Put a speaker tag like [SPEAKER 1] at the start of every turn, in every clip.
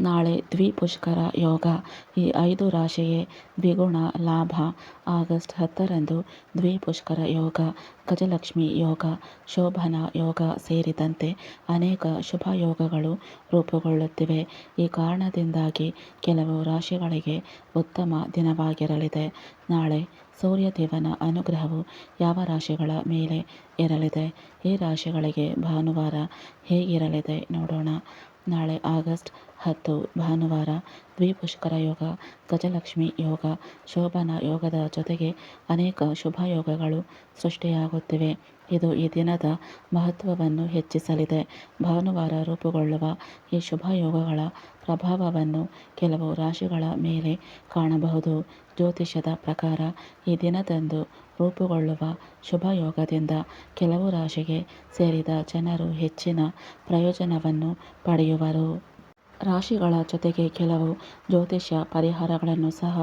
[SPEAKER 1] ನಾಳೆ ದ್ವಿಪುಷ್ಕರ ಯೋಗ. ಈ ಐದು ರಾಶಿಯೇ ದ್ವಿಗುಣ ಲಾಭ. ಆಗಸ್ಟ್ ಹತ್ತರಂದು ದ್ವಿಪುಷ್ಕರ ಯೋಗ, ಗಜಲಕ್ಷ್ಮಿ ಯೋಗ, ಶೋಭನ ಯೋಗ ಸೇರಿದಂತೆ ಅನೇಕ ಶುಭ ಯೋಗಗಳು ರೂಪುಗೊಳ್ಳುತ್ತಿವೆ. ಈ ಕಾರಣದಿಂದಾಗಿ ಕೆಲವು ರಾಶಿಗಳಿಗೆ ಉತ್ತಮ ದಿನವಾಗಿರಲಿದೆ. ನಾಳೆ ಸೂರ್ಯದೇವನ ಅನುಗ್ರಹವು ಯಾವ ರಾಶಿಗಳ ಮೇಲೆ ಇರಲಿದೆ? ಈ ರಾಶಿಗಳಿಗೆ ಭಾನುವಾರ ಹೇಗಿರಲಿದೆ ನೋಡೋಣ. ನಾಳೆ ಆಗಸ್ಟ್ ಹತ್ತು, ಭಾನುವಾರ ದ್ವಿಪುಷ್ಕರ ಯೋಗ, ಗಜಲಕ್ಷ್ಮಿ ಯೋಗ, ಶೋಭನ ಯೋಗದ ಜೊತೆಗೆ ಅನೇಕ ಶುಭ ಯೋಗಗಳು ಸೃಷ್ಟಿಯಾಗುತ್ತಿವೆ. ಇದು ಈ ದಿನದ ಮಹತ್ವವನ್ನು ಹೆಚ್ಚಿಸಲಿದೆ. ಭಾನುವಾರ ರೂಪುಗೊಳ್ಳುವ ಈ ಶುಭ ಯೋಗಗಳ ಪ್ರಭಾವವನ್ನು ಕೆಲವು ರಾಶಿಗಳ ಮೇಲೆ ಕಾಣಬಹುದು. ಜ್ಯೋತಿಷ್ಯದ ಪ್ರಕಾರ ಈ ದಿನದಂದು ರೂಪುಗೊಳ್ಳುವ ಶುಭಯೋಗದಿಂದ ಕೆಲವು ರಾಶಿಗೆ ಸೇರಿದ ಜನರು ಹೆಚ್ಚಿನ ಪ್ರಯೋಜನವನ್ನು ಪಡೆಯುವರು. ರಾಶಿಗಳ ಜೊತೆಗೆ ಕೆಲವು ಜ್ಯೋತಿಷ್ಯ ಪರಿಹಾರಗಳನ್ನು ಸಹ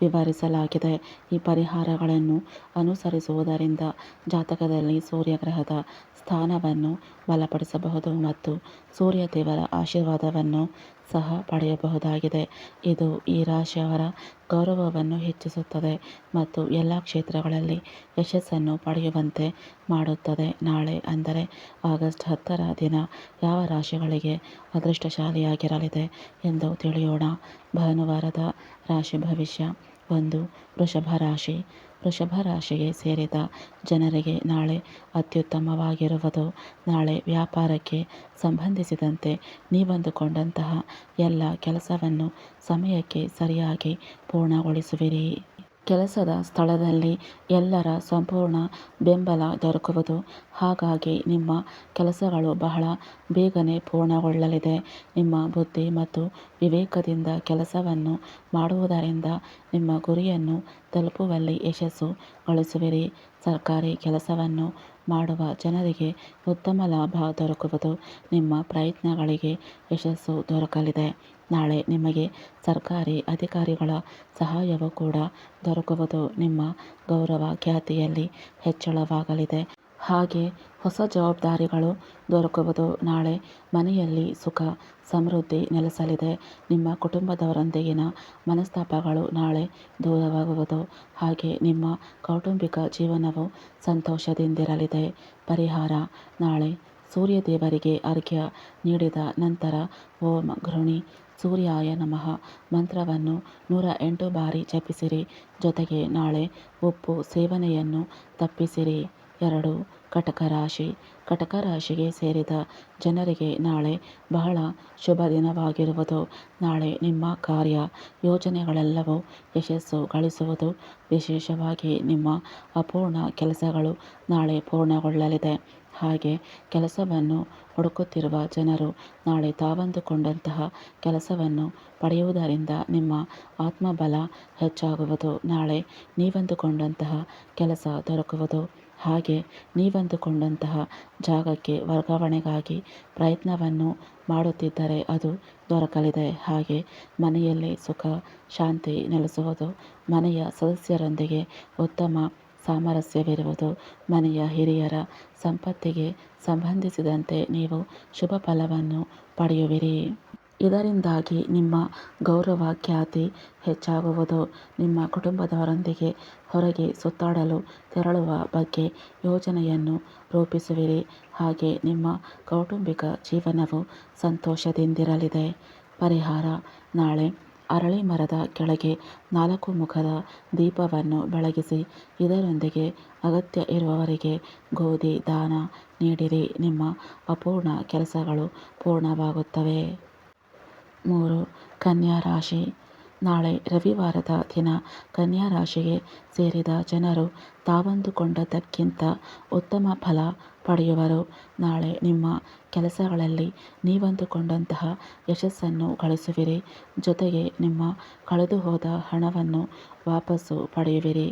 [SPEAKER 1] ವಿವರಿಸಲಾಗಿದೆ. ಈ ಪರಿಹಾರಗಳನ್ನು ಅನುಸರಿಸುವುದರಿಂದ ಜಾತಕದಲ್ಲಿ ಸೂರ್ಯಗ್ರಹದ ಸ್ಥಾನವನ್ನು ಬಲಪಡಿಸಬಹುದು ಮತ್ತು ಸೂರ್ಯದೇವರ ಆಶೀರ್ವಾದವನ್ನು ಸಹ ಪಡೆಯಬಹುದಾಗಿದೆ. ಇದು ಈ ರಾಶಿಯವರ ಗೌರವವನ್ನು ಹೆಚ್ಚಿಸುತ್ತದೆ ಮತ್ತು ಎಲ್ಲ ಕ್ಷೇತ್ರಗಳಲ್ಲಿ ಯಶಸ್ಸನ್ನು ಪಡೆಯುವಂತೆ ಮಾಡುತ್ತದೆ. ನಾಳೆ ಅಂದರೆ ಆಗಸ್ಟ್ ಹತ್ತರ ದಿನ ಯಾವ ರಾಶಿಗಳಿಗೆ ಅದೃಷ್ಟಶಾಲಿಯಾಗಿರಲಿದೆ ಎಂದು ತಿಳಿಯೋಣ. ಭಾನುವಾರದ ರಾಶಿ ಭವಿಷ್ಯ ಒಂದು ವೃಷಭ ರಾಶಿ. ವೃಷಭ ರಾಶಿಗೆ ಸೇರಿದ ಜನರಿಗೆ ನಾಳೆ ಅತ್ಯುತ್ತಮವಾಗಿರುವುದು. ನಾಳೆ ವ್ಯಾಪಾರಕ್ಕೆ ಸಂಬಂಧಿಸಿದಂತೆ ನೀವಂದುಕೊಂಡಂತಹ ಎಲ್ಲ ಕೆಲಸವನ್ನು ಸಮಯಕ್ಕೆ ಸರಿಯಾಗಿ ಪೂರ್ಣಗೊಳಿಸುವಿರಿ. ಕೆಲಸದ ಸ್ಥಳದಲ್ಲಿ ಎಲ್ಲರ ಸಂಪೂರ್ಣ ಬೆಂಬಲ ದೊರಕುವುದು. ಹಾಗಾಗಿ ನಿಮ್ಮ ಕೆಲಸಗಳು ಬಹಳ ಬೇಗನೆ ಪೂರ್ಣಗೊಳ್ಳಲಿದೆ. ನಿಮ್ಮ ಬುದ್ಧಿ ಮತ್ತು ವಿವೇಕದಿಂದ ಕೆಲಸವನ್ನು ಮಾಡುವುದರಿಂದ ನಿಮ್ಮ ಗುರಿಯನ್ನು ತಲುಪುವಲ್ಲಿ ಯಶಸ್ಸು ಗಳಿಸುವಿರಿ. ಸರ್ಕಾರಿ ಕೆಲಸವನ್ನು ಮಾಡುವ ಜನರಿಗೆ ಉತ್ತಮ ಲಾಭ ದೊರಕುವುದು. ನಿಮ್ಮ ಪ್ರಯತ್ನಗಳಿಗೆ ಯಶಸ್ಸು ದೊರಕಲಿದೆ. ನಾಳೆ ನಿಮಗೆ ಸರ್ಕಾರಿ ಅಧಿಕಾರಿಗಳ ಸಹಾಯವೂ ಕೂಡ ದೊರಕುವುದು ನಿಮ್ಮ ಗೌರವ ಖ್ಯಾತಿಯಲ್ಲಿ ಹೆಚ್ಚಳವಾಗಲಿದೆ. ಹಾಗೆ ಹೊಸ ಜವಾಬ್ದಾರಿಗಳು ದೊರಕುವುದು ನಾಳೆ ಮನೆಯಲ್ಲಿ ಸುಖ, ಸಮೃದ್ಧಿ ನೆಲೆಸಲಿದೆ. ನಿಮ್ಮ ಕುಟುಂಬದವರೊಂದಿಗಿನ ಮನಸ್ತಾಪಗಳು ನಾಳೆ ದೂರವಾಗುವುದು. ಹಾಗೆ ನಿಮ್ಮ ಕೌಟುಂಬಿಕ ಜೀವನವು ಸಂತೋಷದಿಂದಿರಲಿದೆ. ಪರಿಹಾರ ನಾಳೆ ಸೂರ್ಯದೇವರಿಗೆ ಅರ್ಘ್ಯ ನೀಡಿದ ನಂತರ ಓಂ ಗೃಣಿ ಸೂರ್ಯಾಯ ನಮಃ. ಮಂತ್ರವನ್ನು ನೂರ ಎಂಟು ಬಾರಿ ಜಪಿಸಿರಿ. ಜೊತೆಗೆ ನಾಳೆ ಉಪ್ಪು ಸೇವನೆಯನ್ನು ತಪ್ಪಿಸಿರಿ. ಎರಡು ಕಟಕ ರಾಶಿ ಕಟಕ ರಾಶಿಗೆ ಸೇರಿದ ಜನರಿಗೆ ನಾಳೆ ಬಹಳ ಶುಭ ದಿನವಾಗಿರುವುದು. ನಾಳೆ ನಿಮ್ಮ ಕಾರ್ಯ, ಯೋಜನೆಗಳೆಲ್ಲವೂ ಯಶಸ್ಸು ಗಳಿಸುವುದು. ವಿಶೇಷವಾಗಿ ನಿಮ್ಮ ಅಪೂರ್ಣ ಕೆಲಸಗಳು ನಾಳೆ ಪೂರ್ಣಗೊಳ್ಳಲಿದೆ. ಹಾಗೆ ಕೆಲಸವನ್ನು ಹುಡುಕುತ್ತಿರುವ ಜನರು ನಾಳೆ ತಾವಂದುಕೊಂಡಂತಹ ಕೆಲಸವನ್ನು ಪಡೆಯುವುದರಿಂದ ನಿಮ್ಮ ಆತ್ಮಬಲ ಹೆಚ್ಚಾಗುವುದು. ನಾಳೆ ನೀವಂದುಕೊಂಡಂತಹ ಕೆಲಸ ದೊರಕುವುದು. ಹಾಗೆ ನೀವಂದುಕೊಂಡಂತಹ ಜಾಗಕ್ಕೆ ವರ್ಗಾವಣೆಗಾಗಿ ಪ್ರಯತ್ನವನ್ನು ಮಾಡುತ್ತಿದ್ದರೆ ಅದು ದೊರಕಲಿದೆ. ಹಾಗೆ ಮನೆಯಲ್ಲಿ ಸುಖ, ಶಾಂತಿ ನೆಲೆಸುವುದು ಮನೆಯ ಸದಸ್ಯರೊಂದಿಗೆ ಉತ್ತಮ ಸಾಮರಸ್ಯವಿರುವುದು ಮನೆಯ ಹಿರಿಯರ ಸಂಪತ್ತಿಗೆ ಸಂಬಂಧಿಸಿದಂತೆ ನೀವು ಶುಭ ಫಲವನ್ನು ಪಡೆಯುವಿರಿ. ಇದರಿಂದಾಗಿ ನಿಮ್ಮ ಗೌರವ ಖ್ಯಾತಿ ಹೆಚ್ಚಾಗುವುದು. ನಿಮ್ಮ ಕುಟುಂಬದವರೊಂದಿಗೆ ಹೊರಗೆ ಸುತ್ತಾಡಲು ತೆರಳುವ ಬಗ್ಗೆ ಯೋಜನೆಯನ್ನು ರೂಪಿಸುವಿರಿ. ಹಾಗೆ ನಿಮ್ಮ ಕೌಟುಂಬಿಕ ಜೀವನವು ಸಂತೋಷದಿಂದಿರಲಿದೆ. ಪರಿಹಾರ. ನಾಳೆ ಅರಳಿ ಮರದ ಕೆಳಗೆ ನಾಲ್ಕು ಮುಖದ ದೀಪವನ್ನು ಬೆಳಗಿಸಿ, ಇದರೊಂದಿಗೆ ಅಗತ್ಯ ಇರುವವರಿಗೆ ಗೋಧಿ, ದಾನ ನೀಡಿರಿ. ನಿಮ್ಮ ಅಪೂರ್ಣ ಕೆಲಸಗಳು ಪೂರ್ಣವಾಗುತ್ತವೆ. ಮೂರು ಕನ್ಯಾ ರಾಶಿ ನಾಳೆ ರವಿವಾರದ ದಿನ ಕನ್ಯಾ ರಾಶಿಗೆ ಸೇರಿದ ಜನರು ತಾವಂದುಕೊಂಡದ್ದಕ್ಕಿಂತ ಉತ್ತಮ ಫಲ ಪಡೆಯುವರು. ನಾಳೆ ನಿಮ್ಮ ಕೆಲಸಗಳಲ್ಲಿ ನೀವಂದುಕೊಂಡಂತಹ ಯಶಸ್ಸನ್ನು ಗಳಿಸುವಿರಿ. ಜೊತೆಗೆ ನಿಮ್ಮ ಕಳೆದುಹೋದ ಹಣವನ್ನು ವಾಪಸ್ಸು ಪಡೆಯುವಿರಿ.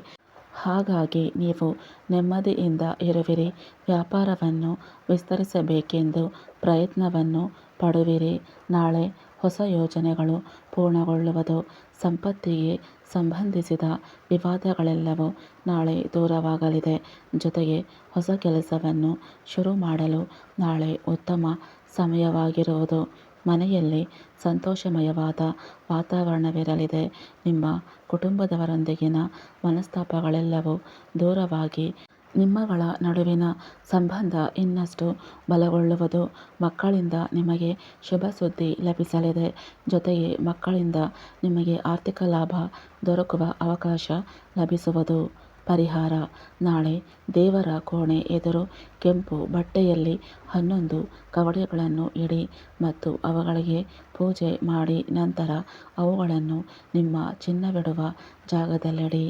[SPEAKER 1] ಹಾಗಾಗಿ ನೀವು ನೆಮ್ಮದಿಯಿಂದ ಇರುವಿರಿ. ವ್ಯಾಪಾರವನ್ನು ವಿಸ್ತರಿಸಬೇಕೆಂದು ಪ್ರಯತ್ನವನ್ನು ಪಡುವಿರಿ. ನಾಳೆ ಹೊಸ ಯೋಜನೆಗಳು ಪೂರ್ಣಗೊಳ್ಳುವುದು, ಸಂಪತ್ತಿಗೆ ಸಂಬಂಧಿಸಿದ ವಿವಾದಗಳೆಲ್ಲವೂ ನಾಳೆ ದೂರವಾಗಲಿದೆ. ಜೊತೆಗೆ ಹೊಸ ಕೆಲಸವನ್ನು ಶುರು ಮಾಡಲು ನಾಳೆ ಉತ್ತಮ ಸಮಯವಾಗಿರುವುದು ಮನೆಯಲ್ಲಿ ಸಂತೋಷಮಯವಾದ ವಾತಾವರಣವಿರಲಿದೆ. ನಿಮ್ಮ ಕುಟುಂಬದವರೊಂದಿಗಿನ ಮನಸ್ತಾಪಗಳೆಲ್ಲವೂ ದೂರವಾಗಿ ನಿಮ್ಮಗಳ ನಡುವಿನ ಸಂಬಂಧ ಇನ್ನಷ್ಟು ಬಲಗೊಳ್ಳುವುದು ಮಕ್ಕಳಿಂದ ನಿಮಗೆ ಶುಭ ಸುದ್ದಿ ಲಭಿಸಲಿದೆ. ಜೊತೆಗೆ ಮಕ್ಕಳಿಂದ ನಿಮಗೆ ಆರ್ಥಿಕ ಲಾಭ ದೊರಕುವ ಅವಕಾಶ ಲಭಿಸುವುದು ಪರಿಹಾರ. ನಾಳೆ ದೇವರ ಕೋಣೆ ಎದುರು ಕೆಂಪು ಬಟ್ಟೆಯಲ್ಲಿ ಹನ್ನೊಂದು ಕವಡೆಗಳನ್ನು ಇಡಿ ಮತ್ತು ಅವುಗಳಿಗೆ ಪೂಜೆ ಮಾಡಿ ನಂತರ ಅವುಗಳನ್ನು ನಿಮ್ಮ ಚಿನ್ನವಿಡುವ ಜಾಗದಲ್ಲಿಡಿ.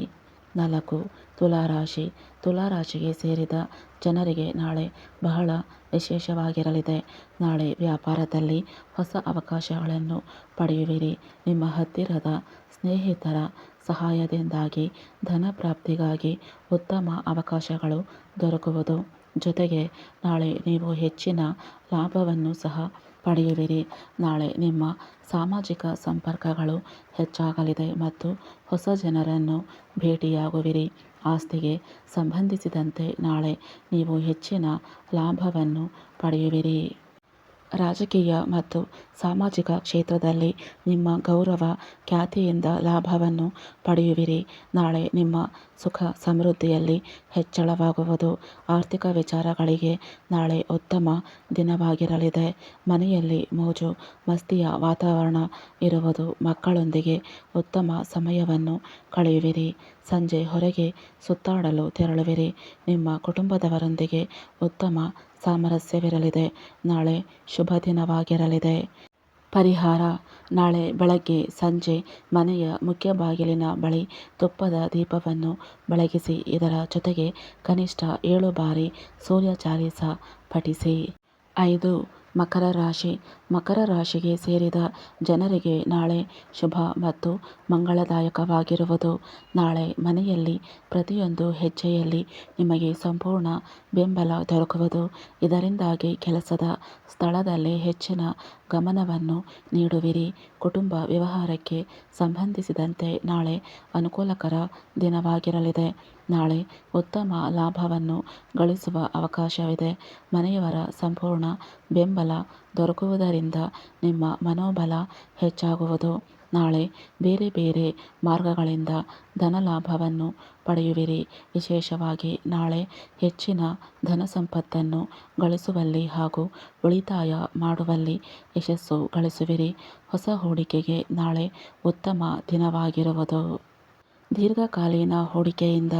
[SPEAKER 1] ನಾಲ್ಕು ತುಲಾರಾಶಿ. ತುಲಾರಾಶಿಗೆ ಸೇರಿದ ಜನರಿಗೆ ನಾಳೆ ಬಹಳ ವಿಶೇಷವಾಗಿರಲಿದೆ. ನಾಳೆ ವ್ಯಾಪಾರದಲ್ಲಿ ಹೊಸ ಅವಕಾಶಗಳನ್ನು ಪಡೆಯುವಿರಿ. ನಿಮ್ಮ ಹತ್ತಿರದ ಸ್ನೇಹಿತರ ಸಹಾಯದಿಂದಾಗಿ ಧನ ಪ್ರಾಪ್ತಿಗಾಗಿ ಉತ್ತಮ ಅವಕಾಶಗಳು ದೊರಕುವುದು. ಜೊತೆಗೆ ನಾಳೆ ನೀವು ಹೆಚ್ಚಿನ ಲಾಭವನ್ನು ಸಹ ಪಡೆಯುವಿರಿ. ನಾಳೆ ನಿಮ್ಮ ಸಾಮಾಜಿಕ ಸಂಪರ್ಕಗಳು ಹೆಚ್ಚಾಗಲಿದೆ ಮತ್ತು ಹೊಸ ಜನರನ್ನು ಭೇಟಿಯಾಗುವಿರಿ. ಆಸ್ತಿಗೆ ಸಂಬಂಧಿಸಿದಂತೆ ನಾಳೆ ನೀವು ಹೆಚ್ಚಿನ ಲಾಭವನ್ನು ಪಡೆಯುವಿರಿ. ರಾಜಕೀಯ ಮತ್ತು ಸಾಮಾಜಿಕ ಕ್ಷೇತ್ರದಲ್ಲಿ ನಿಮ್ಮ ಗೌರವ, ಖ್ಯಾತಿಯಿಂದ ಲಾಭವನ್ನು ಪಡೆಯುವಿರಿ. ನಾಳೆ ನಿಮ್ಮ ಸುಖ ಸಮೃದ್ಧಿಯಲ್ಲಿ ಹೆಚ್ಚಳವಾಗುವುದು. ಆರ್ಥಿಕ ವಿಚಾರಗಳಿಗೆ ನಾಳೆ ಉತ್ತಮ ದಿನವಾಗಿರಲಿದೆ. ಮನೆಯಲ್ಲಿ ಮೋಜು, ಮಸ್ತಿಯ ವಾತಾವರಣ ಇರುವುದು ಮಕ್ಕಳೊಂದಿಗೆ ಉತ್ತಮ ಸಮಯವನ್ನು ಕಳೆಯುವಿರಿ. ಸಂಜೆ ಹೊರಗೆ ಸುತ್ತಾಡಲು ತೆರಳುವಿರಿ. ನಿಮ್ಮ ಕುಟುಂಬದವರೊಂದಿಗೆ ಉತ್ತಮ ಸಾಮರಸ್ಯವಿರಲಿದೆ. ನಾಳೆ ಶುಭ ದಿನವಾಗಿರಲಿದೆ ಪರಿಹಾರ. ನಾಳೆ ಬೆಳಗ್ಗೆ ಸಂಜೆ ಮನೆಯ ಮುಖ್ಯ ಬಾಗಿಲಿನ ಬಳಿ ತುಪ್ಪದ ದೀಪವನ್ನು ಬೆಳಗಿಸಿ, ಇದರ ಜೊತೆಗೆ ಕನಿಷ್ಠ ಏಳು ಬಾರಿ ಸೂರ್ಯ ಚಾಲಿಸ ಪಠಿಸಿ. ಐದು ಮಕರ ರಾಶಿ. ಮಕರ ರಾಶಿಗೆ ಸೇರಿದ ಜನರಿಗೆ ನಾಳೆ ಶುಭ ಮತ್ತು ಮಂಗಳದಾಯಕವಾಗಿರುವುದು. ನಾಳೆ ಮನೆಯಲ್ಲಿ ಪ್ರತಿಯೊಂದು ಹೆಜ್ಜೆಯಲ್ಲಿ ನಿಮಗೆ ಸಂಪೂರ್ಣ ಬೆಂಬಲ ದೊರಕುವುದು. ಇದರಿಂದಾಗಿ ಕೆಲಸದ ಸ್ಥಳದಲ್ಲಿ ಹೆಚ್ಚಿನ ಗಮನವನ್ನು ನೀಡುವಿರಿ. ಕುಟುಂಬ ವ್ಯವಹಾರಕ್ಕೆ ಸಂಬಂಧಿಸಿದಂತೆ ನಾಳೆ ಅನುಕೂಲಕರ ದಿನವಾಗಿರಲಿದೆ. ನಾಳೆ ಉತ್ತಮ ಲಾಭವನ್ನು ಗಳಿಸುವ ಅವಕಾಶವಿದೆ. ಮನೆಯವರ ಸಂಪೂರ್ಣ ಬೆಂಬಲ ದೊರಕುವುದರಿಂದ ನಿಮ್ಮ ಮನೋಬಲ ಹೆಚ್ಚಾಗುವುದು. ನಾಳೆ ಬೇರೆ ಬೇರೆ ಮಾರ್ಗಗಳಿಂದ ಧನಲಾಭವನ್ನು ಪಡೆಯುವಿರಿ. ವಿಶೇಷವಾಗಿ ನಾಳೆ ಹೆಚ್ಚಿನ ಧನ ಸಂಪತ್ತನ್ನು ಗಳಿಸುವಲ್ಲಿ ಹಾಗೂ ಉಳಿತಾಯ ಮಾಡುವಲ್ಲಿ ಯಶಸ್ಸು ಗಳಿಸುವಿರಿ. ಹೊಸ ಹೂಡಿಕೆಗೆ ನಾಳೆ ಉತ್ತಮ ದಿನವಾಗಿರುವುದು. ದೀರ್ಘಕಾಲೀನ ಹೂಡಿಕೆಯಿಂದ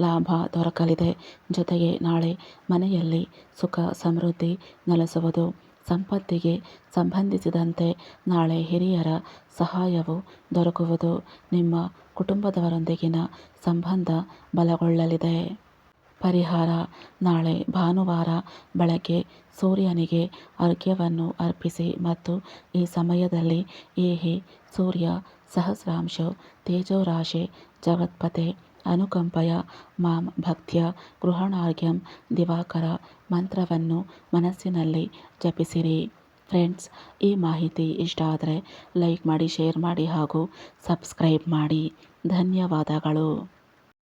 [SPEAKER 1] ಲಾಭ ದೊರಕಲಿದೆ. ಜೊತೆಗೆ ನಾಳೆ ಮನೆಯಲ್ಲಿ ಸುಖ ಸಮೃದ್ಧಿ ನೆಲೆಸುವುದು. ಸಂಪತ್ತಿಗೆ ಸಂಬಂಧಿಸಿದಂತೆ ನಾಳೆ ಹಿರಿಯರ ಸಹಾಯವು ದೊರಕುವುದು ನಿಮ್ಮ ಕುಟುಂಬದವರೊಂದಿಗಿನ ಸಂಬಂಧ ಬಲಗೊಳ್ಳಲಿದೆ. ಪರಿಹಾರ. ನಾಳೆ ಭಾನುವಾರ ಬೆಳಗ್ಗೆ ಸೂರ್ಯನಿಗೆ ಅರ್ಘ್ಯವನ್ನು ಅರ್ಪಿಸಿ ಮತ್ತು ಈ ಸಮಯದಲ್ಲಿ ಏಹಿ, ಸೂರ್ಯ, ಸಹಸ್ರಾಂಶ, ತೇಜೋರಾಶಿ, ಜಗತ್ಪತೆ ಅನುಕಂಪಯ ಮಾಂ ಭಕ್ತ್ಯ ಗೃಹಣಾರ್ಘ್ಯಂ ದಿವಾಕರ ಮಂತ್ರವನ್ನು ಮನಸ್ಸಿನಲ್ಲಿ ಜಪಿಸಿರಿ. ಫ್ರೆಂಡ್ಸ್, ಈ ಮಾಹಿತಿ ಇಷ್ಟ ಆದರೆ ಲೈಕ್ ಮಾಡಿ, ಶೇರ್ ಮಾಡಿ ಹಾಗೂ ಸಬ್ಸ್ಕ್ರೈಬ್ ಮಾಡಿ. ಧನ್ಯವಾದಗಳು.